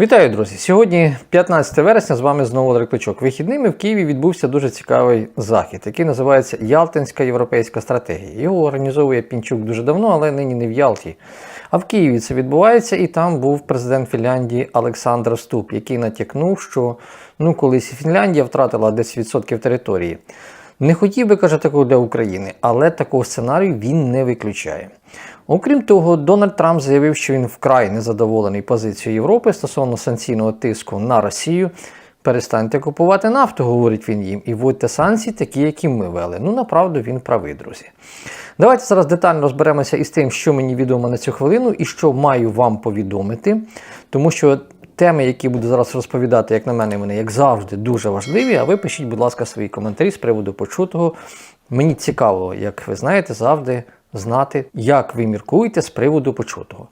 Вітаю, друзі! Сьогодні 15 вересня з вами знову Олег Кличок. Вихідними в Києві відбувся дуже цікавий захід, який називається Ялтинська європейська стратегія. Його організовує Пінчук дуже давно, але нині не в Ялті. А в Києві це відбувається, і там був президент Фінляндії Олександр Ступ, який натякнув, що ну колись Фінляндія втратила 10% території. Не хотів би, каже, такого для України, але такого сценарію він не виключає. Окрім того, Дональд Трамп заявив, що він вкрай незадоволений позицією Європи стосовно санкційного тиску на Росію. Перестаньте купувати нафту, говорить він їм, і вводьте санкції, такі, які ми вели. Ну, направду, він правий, друзі. Давайте зараз детально розберемося із тим, що мені відомо на цю хвилину і що маю вам повідомити, тому що теми, які буду зараз розповідати, як на мене, вони, як завжди, дуже важливі. А ви пишіть, будь ласка, свої коментарі з приводу почутого. Мені цікаво, як ви знаєте, завжди знати, як ви міркуєте з приводу почутого.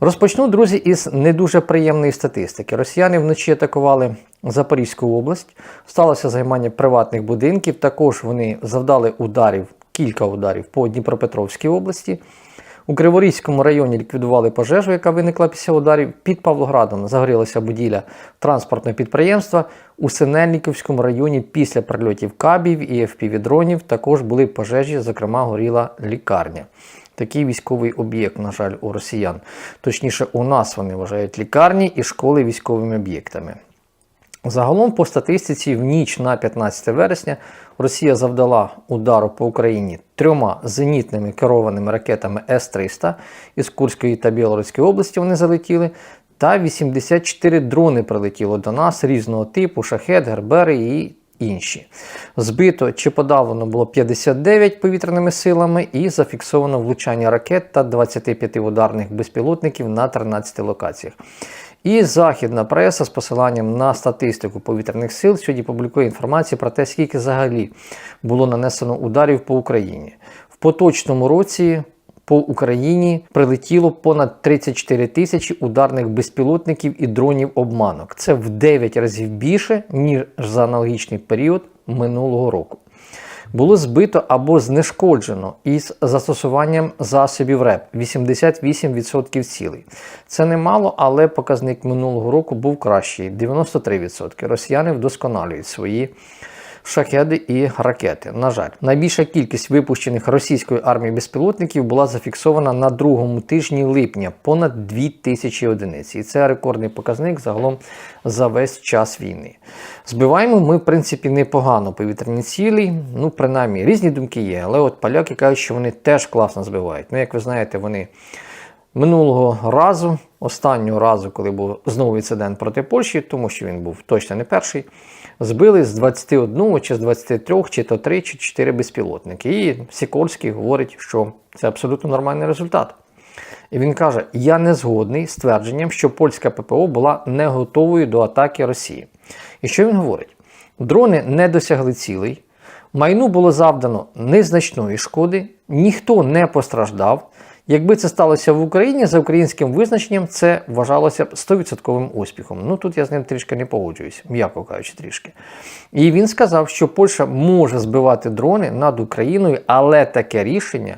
Розпочну, друзі, із не дуже приємної статистики. Росіяни вночі атакували Запорізьку область, сталося займання приватних будинків. Також вони завдали ударів, кілька ударів по Дніпропетровській області. У Криворізькому районі ліквідували пожежу, яка виникла після ударів. Під Павлоградом загорілася будівля транспортного підприємства. У Синельниковському районі після прильотів кабів і FPV-дронів також були пожежі, зокрема горіла лікарня. Такий військовий об'єкт, на жаль, у росіян. Точніше, у нас вони вважають лікарні і школи військовими об'єктами. Загалом, по статистиці, в ніч на 15 вересня Росія завдала удару по Україні трьома зенітними керованими ракетами С-300 із Курської та Білоруської області вони залетіли. Та 84 дрони прилетіло до нас різного типу, шахет, гербери і інші. Збито чи подавлено було 59 повітряними силами і зафіксовано влучання ракет та 25 ударних безпілотників на 13 локаціях. І західна преса з посиланням на статистику повітряних сил сьогодні публікує інформацію про те, скільки взагалі було нанесено ударів по Україні. В поточному році по Україні прилетіло понад 34 тисячі ударних безпілотників і дронів обманок. Це в 9 разів більше, ніж за аналогічний період минулого року. Було збито або знешкоджено із застосуванням засобів РЕП 88% цілей. Це немало, але показник минулого року був кращий 93%. Росіяни вдосконалюють свої шахеди і ракети. На жаль, найбільша кількість випущених російською армією безпілотників була зафіксована на другому тижні липня понад 2000 одиниць. І це рекордний показник загалом за весь час війни. Збиваємо ми, в принципі, непогано повітряні цілі. Ну, принаймні, різні думки є, але от поляки кажуть, що вони теж класно збивають. Ну, як ви знаєте, вони. Минулого разу, останнього разу, коли був знову інцидент проти Польщі, тому що він був точно не перший, збили з 21 чи з 23, чи то 3, чи 4 безпілотники. І Сікорський говорить, що це абсолютно нормальний результат. І він каже: Я не згодний з твердженням, що польська ППО була не готовою до атаки Росії. І що він говорить? Дрони не досягли цілей, майну було завдано незначної шкоди, ніхто не постраждав. Якби це сталося в Україні за українським визначенням, це вважалося б 100% успіхом. Ну тут я з ним трішки не погоджуюсь, м'яко кажучи, трішки. І він сказав, що Польща може збивати дрони над Україною, але таке рішення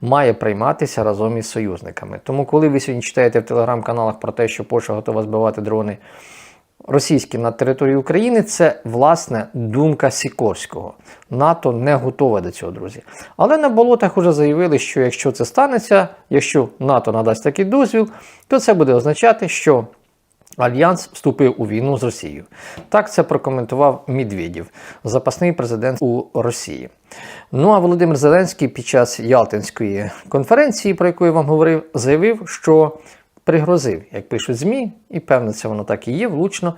має прийматися разом із союзниками. Тому, коли ви сьогодні читаєте в телеграм-каналах про те, що Польща готова збивати дрони російські на території України, це власне думка Сікорського. НАТО не готове до цього, друзі. Але на болотах вже заявили, що якщо це станеться, якщо НАТО надасть такий дозвіл, то це буде означати, що Альянс вступив у війну з Росією. Так це прокоментував Медведєв, запасний президент у Росії. Ну а Володимир Зеленський під час Ялтинської конференції, про яку я вам говорив, заявив, що пригрозив, як пишуть ЗМІ, і певно, це воно так і є, влучно.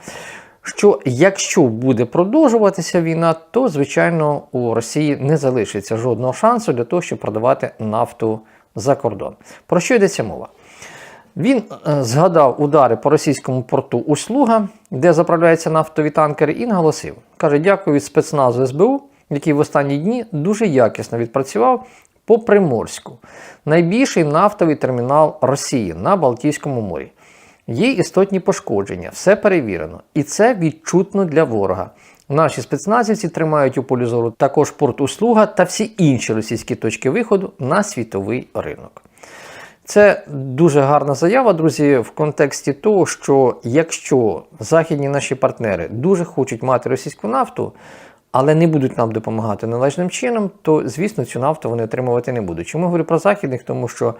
Що якщо буде продовжуватися війна, то звичайно у Росії не залишиться жодного шансу для того, щоб продавати нафту за кордон. Про що йдеться мова? Він е, згадав удари по російському порту Услуга, де заправляються нафтові танкери, і наголосив: каже, дякую спецназу СБУ, який в останні дні дуже якісно відпрацював по Приморську, найбільший нафтовий термінал Росії на Балтійському морі. Є істотні пошкодження, все перевірено, і це відчутно для ворога. Наші спецназівці тримають у полі зору також порт Услуга та всі інші російські точки виходу на світовий ринок. Це дуже гарна заява, друзі, в контексті того, що якщо західні наші партнери дуже хочуть мати російську нафту, але не будуть нам допомагати належним чином, то звісно цю нафту вони отримувати не будуть. Чому говорю про західних? Тому що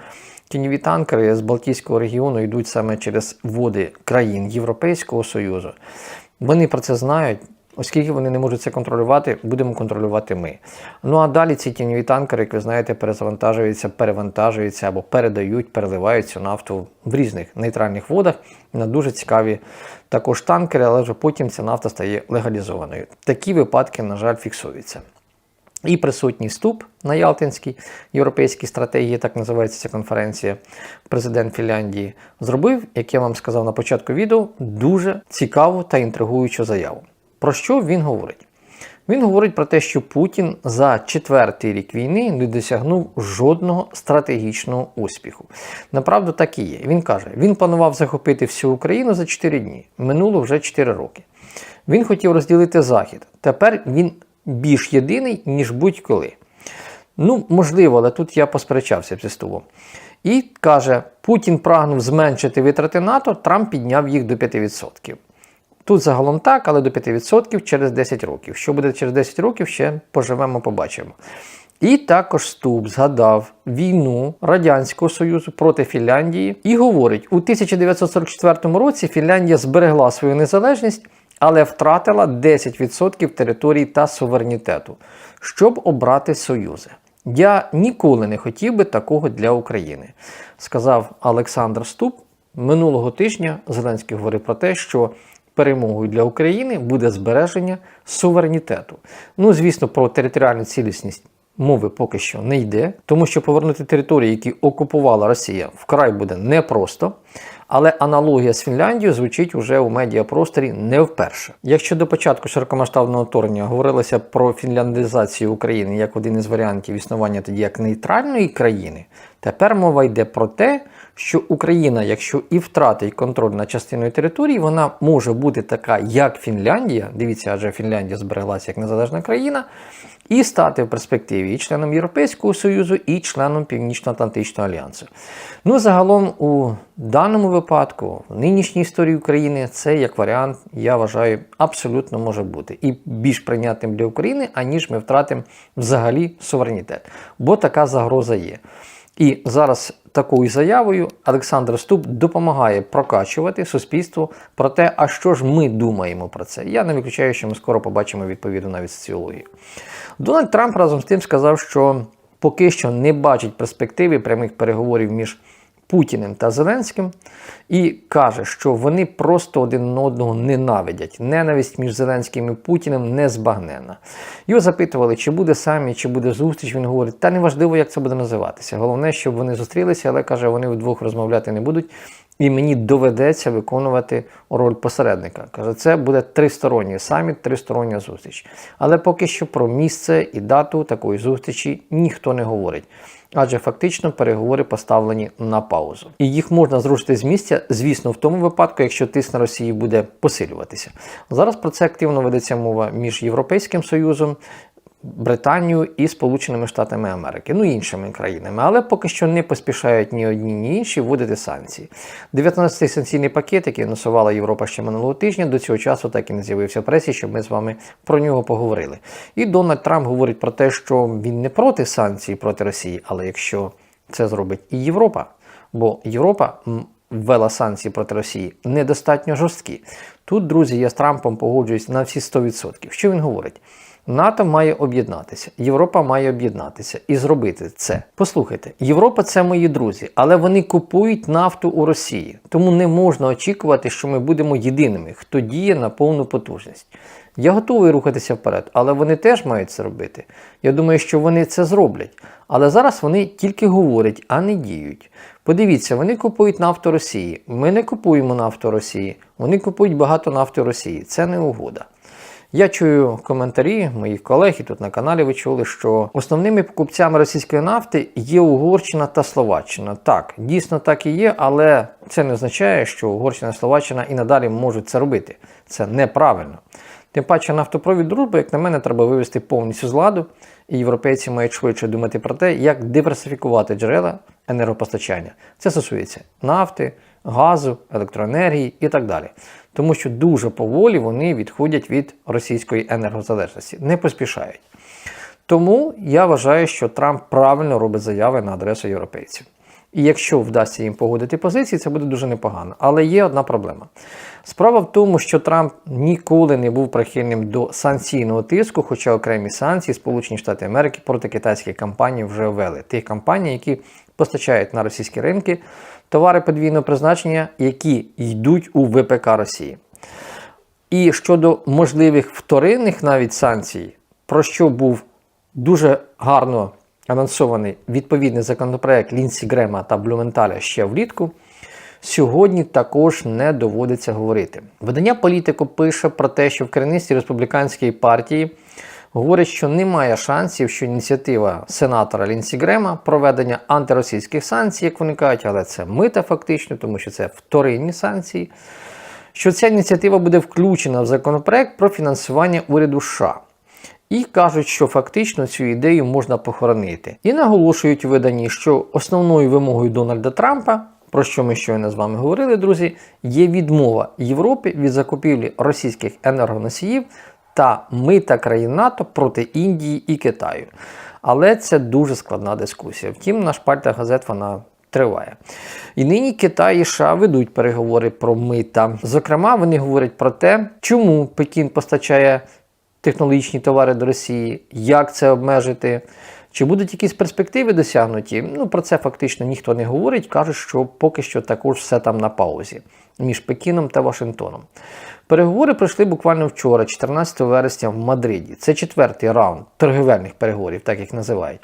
тіньові танкери з Балтійського регіону йдуть саме через води країн Європейського Союзу. Вони про це знають. Оскільки вони не можуть це контролювати, будемо контролювати ми. Ну а далі ці тіньові танкери, як ви знаєте, перезавантажуються, перевантажуються або передають, переливають цю нафту в різних нейтральних водах на дуже цікаві також танкери, але вже потім ця нафта стає легалізованою. Такі випадки, на жаль, фіксуються. І присутній ступ на Ялтинській європейській стратегії, так називається ця конференція, президент Фінляндії, зробив, як я вам сказав на початку відео, дуже цікаву та інтригуючу заяву. Про що він говорить? Він говорить про те, що Путін за четвертий рік війни не досягнув жодного стратегічного успіху. Направду так і є. Він каже, він планував захопити всю Україну за 4 дні. Минуло вже 4 роки. Він хотів розділити Захід. Тепер він більш єдиний, ніж будь-коли. Ну, можливо, але тут я посперечався зі стулом. І каже, Путін прагнув зменшити витрати НАТО, Трамп підняв їх до 5%. Тут загалом так, але до 5% через 10 років. Що буде через 10 років, ще поживемо, побачимо. І також Ступ згадав війну Радянського Союзу проти Фінляндії і говорить: у 1944 році Фінляндія зберегла свою незалежність, але втратила 10% території та суверенітету, щоб обрати союзи. Я ніколи не хотів би такого для України, сказав Олександр Ступ. Минулого тижня Зеленський говорив про те, що перемогою для України буде збереження суверенітету. Ну, звісно, про територіальну цілісність мови поки що не йде, тому що повернути території, які окупувала Росія, вкрай буде непросто. Але аналогія з Фінляндією звучить уже у медіапросторі не вперше. Якщо до початку широкомасштабного вторгнення говорилося про фінляндизацію України як один із варіантів існування тоді як нейтральної країни, тепер мова йде про те, що Україна, якщо і втратить контроль над частиною території, вона може бути така, як Фінляндія. Дивіться, адже Фінляндія збереглася як незалежна країна, і стати в перспективі і членом Європейського Союзу, і членом Північно-Атлантичного альянсу. Ну, загалом, у даному випадку, в нинішній історії України, це як варіант, я вважаю, абсолютно може бути і більш прийнятним для України, аніж ми втратимо взагалі суверенітет. Бо така загроза є. І зараз такою заявою Олександр Ступ допомагає прокачувати суспільство про те, а що ж ми думаємо про це. Я не виключаю, що ми скоро побачимо відповідну навіть соціологію. Дональд Трамп разом з тим сказав, що поки що не бачить перспективи прямих переговорів між Путіним та Зеленським і каже, що вони просто один одного ненавидять. Ненависть між Зеленським і Путіним незбагненна. Його запитували, чи буде самі, чи буде зустріч. Він говорить, та неважливо, як це буде називатися. Головне, щоб вони зустрілися, але каже, вони вдвох розмовляти не будуть. І мені доведеться виконувати роль посередника. Каже, це буде тристоронній саміт, тристороння зустріч. Але поки що про місце і дату такої зустрічі ніхто не говорить. Адже фактично переговори поставлені на паузу. І їх можна зрушити з місця, звісно, в тому випадку, якщо тиск на Росії буде посилюватися. Зараз про це активно ведеться мова між Європейським Союзом, Британією і Сполученими Штатами Америки, ну іншими країнами, але поки що не поспішають ні одні, ні інші вводити санкції. 19-й санкційний пакет, який анонсувала Європа ще минулого тижня, до цього часу так і не з'явився в пресі, щоб ми з вами про нього поговорили. І Дональд Трамп говорить про те, що він не проти санкцій проти Росії, але якщо це зробить і Європа, бо Європа. Ввела санкції проти Росії недостатньо жорсткі. Тут, друзі, я з Трампом погоджуюсь на всі 100%. Що він говорить? НАТО має об'єднатися, Європа має об'єднатися і зробити це. Послухайте, Європа це мої друзі, але вони купують нафту у Росії, тому не можна очікувати, що ми будемо єдиними, хто діє на повну потужність. Я готовий рухатися вперед, але вони теж мають це робити. Я думаю, що вони це зроблять. Але зараз вони тільки говорять, а не діють. Подивіться, вони купують нафту Росії. Ми не купуємо нафту Росії. Вони купують багато нафти Росії. Це не угода. Я чую коментарі моїх колег і тут на каналі ви чули, що основними покупцями російської нафти є Угорщина та Словаччина. Так, дійсно так і є, але це не означає, що Угорщина і Словаччина і надалі можуть це робити. Це неправильно. Тим паче нафтопровід дружби, як на мене, треба вивести повністю з ладу, і європейці мають швидше думати про те, як диверсифікувати джерела енергопостачання. Це стосується нафти, газу, електроенергії і так далі. Тому що дуже поволі вони відходять від російської енергозалежності, не поспішають. Тому я вважаю, що Трамп правильно робить заяви на адресу європейців. І якщо вдасться їм погодити позиції, це буде дуже непогано. Але є одна проблема. Справа в тому, що Трамп ніколи не був прихильним до санкційного тиску, хоча окремі санкції Сполучені Штати Америки проти китайських компаній вже ввели. Тих компаній, які постачають на російські ринки товари подвійного призначення, які йдуть у ВПК Росії. І щодо можливих вторинних навіть санкцій, про що був дуже гарно анонсований відповідний законопроект Лінсі Грема та Блюменталя ще влітку, сьогодні також не доводиться говорити. Видання політику пише про те, що в керівництві республіканської партії говорять, що немає шансів, що ініціатива сенатора Лінсі Грема проведення антиросійських санкцій, як вони кажуть, але це мита фактично, тому що це вторинні санкції. Що ця ініціатива буде включена в законопроект про фінансування уряду США. І кажуть, що фактично цю ідею можна похоронити. І наголошують у виданні, що основною вимогою Дональда Трампа, про що ми щойно з вами говорили, друзі, є відмова Європи від закупівлі російських енергоносіїв та мита країн НАТО проти Індії і Китаю. Але це дуже складна дискусія. Втім, на шпальтах газет вона триває. І нині Китай і США ведуть переговори про мита. Зокрема, вони говорять про те, чому Пекін постачає технологічні товари до Росії, як це обмежити. Чи будуть якісь перспективи досягнуті? Ну про це фактично ніхто не говорить. кажуть, що поки що також все там на паузі між Пекіном та Вашингтоном. Переговори пройшли буквально вчора, 14 вересня, в Мадриді. Це четвертий раунд торговельних переговорів, так їх називають.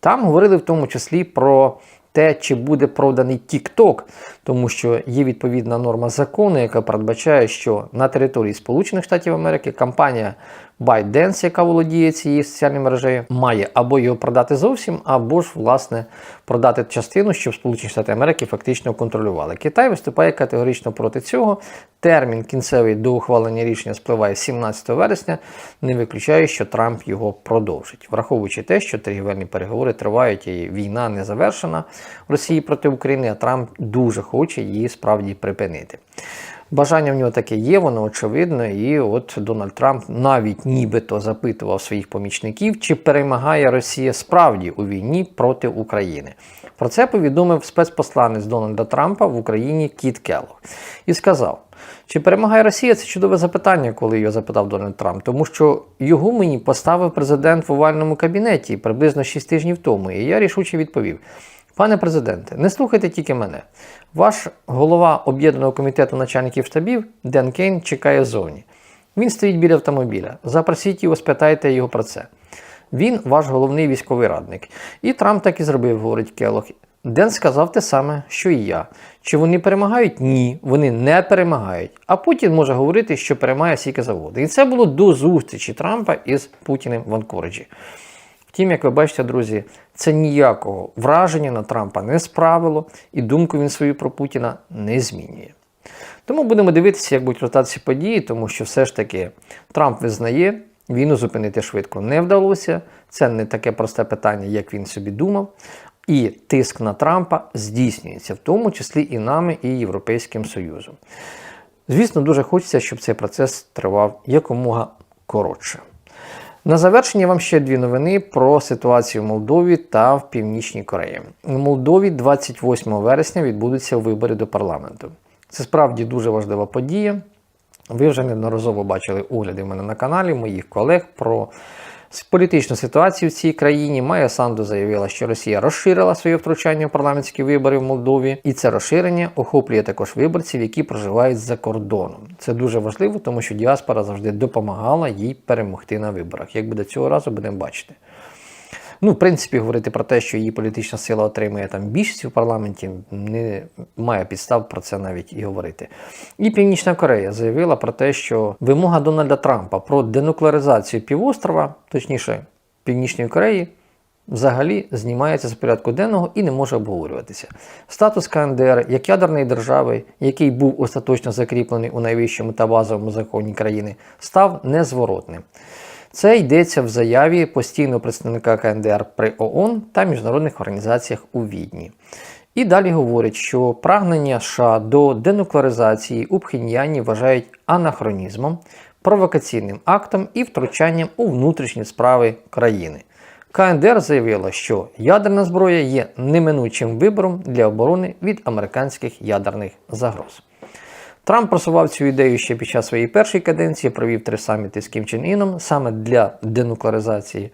Там говорили в тому числі про те, чи буде проданий TikTok, тому що є відповідна норма закону, яка передбачає, що на території Сполучених Штатів Америки компанія ByteDance, яка володіє цією соціальною мережею, має або його продати зовсім, або ж власне продати частину, щоб Сполучені Штати Америки фактично контролювали. Китай виступає категорично проти цього. Термін кінцевий до ухвалення рішення спливає 17 вересня. Не виключає, що Трамп його продовжить, враховуючи те, що торгівельні переговори тривають і війна не завершена в Росії проти України, а Трамп дуже хоче її справді припинити. Бажання в нього таке є, воно очевидно, і от Дональд Трамп навіть нібито запитував своїх помічників, чи перемагає Росія справді у війні проти України. Про це повідомив спецпосланець Дональда Трампа в Україні Кіт Келлог і сказав. Чи перемагає Росія? Це чудове запитання, коли його запитав Дональд Трамп, тому що його мені поставив президент в овальному кабінеті приблизно 6 тижнів тому, і я рішуче відповів: Пане президенте, не слухайте тільки мене. Ваш голова об'єднаного комітету начальників штабів Ден Кейн чекає ззовні. Він стоїть біля автомобіля. Запросіть його, спитайте його про це. Він ваш головний військовий радник. І Трамп так і зробив, говорить Келох. Ден сказав те саме, що і я. Чи вони перемагають? Ні, вони не перемагають. А Путін може говорити, що перемагає стільки заводи. І це було до зустрічі Трампа із Путіним в Анкориджі. Втім, як ви бачите, друзі, це ніякого враження на Трампа не справило, і думку він свою про Путіна не змінює. Тому будемо дивитися, як будуть розвиватися події, тому що все ж таки Трамп визнає, війну зупинити швидко не вдалося. Це не таке просте питання, як він собі думав. І тиск на Трампа здійснюється, в тому числі і нами, і Європейським Союзом. Звісно, дуже хочеться, щоб цей процес тривав якомога коротше. На завершення вам ще дві новини про ситуацію в Молдові та в Північній Кореї. У Молдові 28 вересня відбудуться вибори до парламенту. Це справді дуже важлива подія. Ви вже неодноразово бачили огляди в мене на каналі моїх колег про політичну ситуацію в цій країні. Майя Санду заявила, що Росія розширила своє втручання в парламентські вибори в Молдові, і це розширення охоплює також виборців, які проживають за кордоном. Це дуже важливо, тому що діаспора завжди допомагала їй перемогти на виборах. Як буде цього разу, будемо бачити. Ну, в принципі, говорити про те, що її політична сила отримує там більшість в парламенті, не має підстав про це навіть і говорити. І Північна Корея заявила про те, що вимога Дональда Трампа про денуклеаризацію півострова, точніше Північної Кореї, взагалі знімається з порядку денного і не може обговорюватися. Статус КНДР як ядерної держави, який був остаточно закріплений у найвищому та базовому законі країни, став незворотним. Це йдеться в заяві постійного представника КНДР при ООН та міжнародних організаціях у Відні. І далі говорять, що прагнення США до денуклеаризації у Пхеньяні вважають анахронізмом, провокаційним актом і втручанням у внутрішні справи країни. КНДР заявила, що ядерна зброя є неминучим вибором для оборони від американських ядерних загроз. Трамп просував цю ідею ще під час своєї першої каденції, провів три саміти з Кім Чен Іном саме для денуклеаризації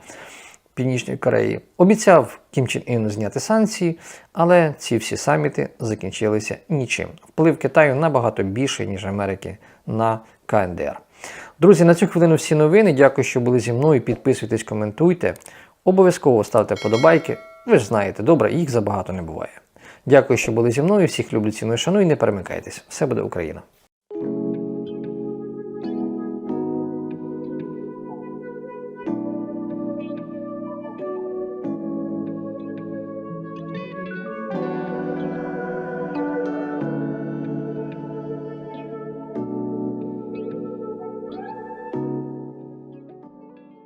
Північної Кореї. Обіцяв Кім Чен Іну зняти санкції, але ці всі саміти закінчилися нічим. Вплив Китаю набагато більший, ніж Америки на КНДР. Друзі, на цю хвилину всі новини. Дякую, що були зі мною. Підписуйтесь, коментуйте. Обов'язково ставте подобайки. Ви ж знаєте, добре, їх забагато не буває. Дякую, що були зі мною. Всіх люблю, ціную, шаную і не перемикайтесь. Все буде Україна!